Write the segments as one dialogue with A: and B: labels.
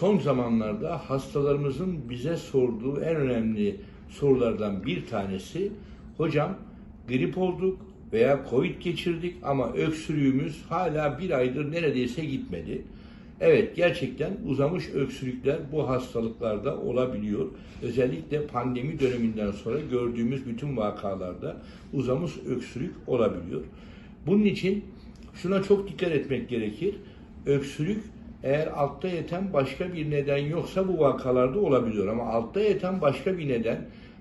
A: son zamanlarda hastalarımızın bize sorduğu en önemli sorulardan bir tanesi hocam grip olduk veya covid geçirdik ama öksürüğümüz hala bir aydır neredeyse gitmedi. Evet gerçekten uzamış öksürükler bu hastalıklarda olabiliyor. Özellikle pandemi döneminden sonra gördüğümüz bütün vakalarda uzamış öksürük olabiliyor. Bunun için şuna çok dikkat etmek gerekir. Öksürük eğer altta yatan başka bir neden yoksa bu vakalarda olabiliyor. Ama altta yatan başka bir neden,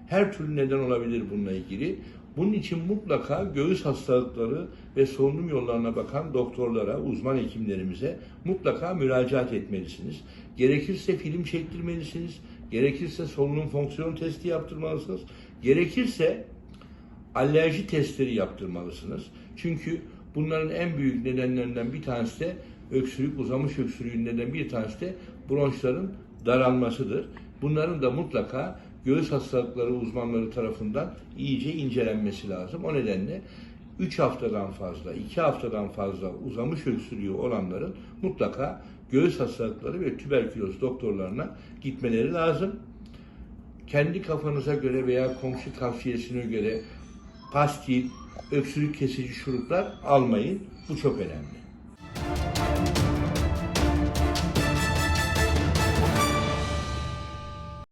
A: her türlü neden olabilir bununla ilgili. Bunun için mutlaka göğüs hastalıkları ve solunum yollarına bakan doktorlara, uzman hekimlerimize mutlaka müracaat etmelisiniz. Gerekirse film çektirmelisiniz, gerekirse solunum fonksiyon testi yaptırmalısınız, gerekirse alerji testleri yaptırmalısınız. Çünkü bunların en büyük nedenlerinden bir tanesi de öksürük, uzamış öksürüğün neden bir tanesi de bronşların daralmasıdır. Bunların da mutlaka göğüs hastalıkları uzmanları tarafından iyice incelenmesi lazım. O nedenle 3 haftadan fazla, 2 haftadan fazla uzamış öksürüğü olanların mutlaka göğüs hastalıkları ve tüberküloz doktorlarına gitmeleri lazım kendi kafanıza göre veya komşu tavsiyesine göre pastil, öksürük kesici şuruplar almayın. Bu çok önemli.